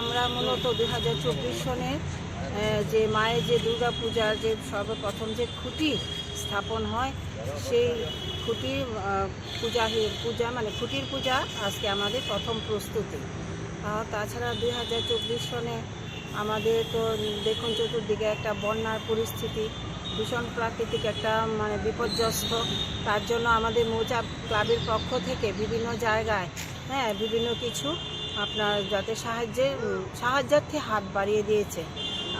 আমরা মূলত দু হাজার চব্বিশ সনে যে মায়ের যে দুর্গা পূজার যে সর্বপ্রথম যে খুঁটি স্থাপন হয়, সেই খুঁটি পূজা পূজা মানে খুঁটির পূজা আজকে আমাদের প্রথম প্রস্তুতি। তাছাড়া দুই হাজার চব্বিশ সনে আমাদের তো দেখুন চতুর্দিকে একটা বন্যার পরিস্থিতি, ভীষণ প্রাকৃতিক একটা মানে বিপর্যস্ত। তার জন্য আমাদের মৌচা ক্লাবের পক্ষ থেকে বিভিন্ন জায়গায় হ্যাঁ বিভিন্ন কিছু আপনার যাতে সাহায্যে সাহায্যার্থে হাত বাড়িয়ে দিয়েছে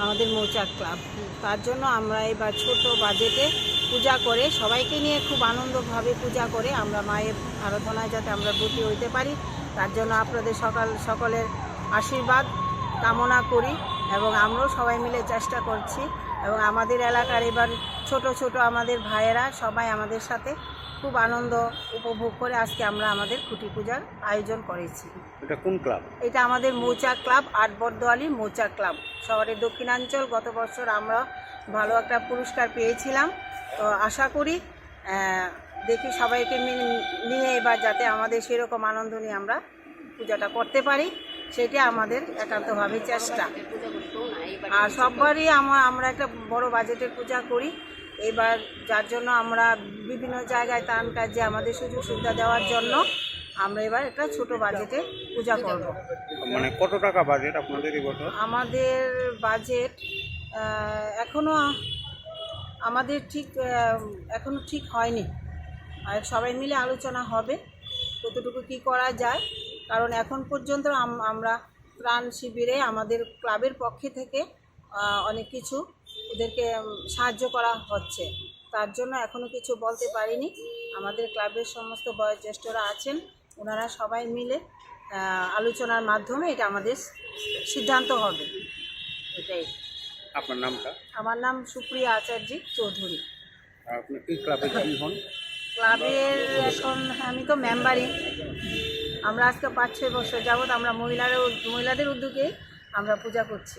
আমাদের মৌচাক ক্লাব। তার জন্য আমরা এবার ছোট বাজেটে পূজা করে, সবাইকে নিয়ে খুব আনন্দভাবে পূজা করে আমরা মায়ের আরাধনায় যাতে আমরা ব্রতী হইতে পারি। তার জন্য আপনাদের সকাল, সকলের আশীর্বাদ কামনা করি এবং আমরাও সবাই মিলে চেষ্টা করছি। এবং আমাদের এলাকার এবার ছোট ছোট আমাদের ভাইয়েরা সবাই আমাদের সাথে খুব আনন্দ উপভোগ করে আজকে আমরা আমাদের খুঁটি পূজার আয়োজন করেছি। এটা কোন ক্লাব? এটা আমাদের মৌচা ক্লাব আট বর্দোয়ালি মৌচা ক্লাব। শহরের দক্ষিণাঞ্চল গত বছর আমরা ভালো একটা পুরস্কার পেয়েছিলাম। তো আশা করি দেখি সবাইকে নিয়ে এবার যাতে আমাদের সেরকম আনন্দ নিয়ে আমরা পূজাটা করতে পারি সেটা আমাদের একান্তভাবে চেষ্টা। আর সববারই আমরা একটা বড় বাজেটের পূজা করি। এবার যার জন্য আমরা বিভিন্ন জায়গায় তান কাজে আমাদের সুযোগ সুবিধা দেওয়ার জন্য আমরা এবার একটা ছোট বাজেটে পূজা করব। মানে কত টাকা বাজেট আপনাদের আমাদের বাজেট এখনও আমাদের ঠিক এখনও ঠিক হয়নি। আর সবাই মিলে আলোচনা হবে কতটুকু কি করা যায়। কারণ এখন পর্যন্ত আমরা ত্রাণ শিবিরে আমাদের ক্লাবের পক্ষে থেকে অনেক কিছু ওদেরকে সাহায্য করা হচ্ছে। তার জন্য এখনও কিছু বলতে পারিনি। আমাদের ক্লাবের সমস্ত বয়োজ্যেষ্ঠরা আছেন। ওনারা সবাই মিলে আলোচনার মাধ্যমে এটা আমাদের সিদ্ধান্ত হবে। এটাই। আপনার নামটা? আমার নাম সুপ্রিয়া আচার্য চৌধুরী। আপনি এই ক্লাবে কি হন? ক্লাবের এখন আমি তো মেম্বারই। আমরা আজকে পাঁচ ছয় বছর যাবৎ আমরা মহিলারা মহিলাদের উদ্যোগে আমরা পূজা করছি।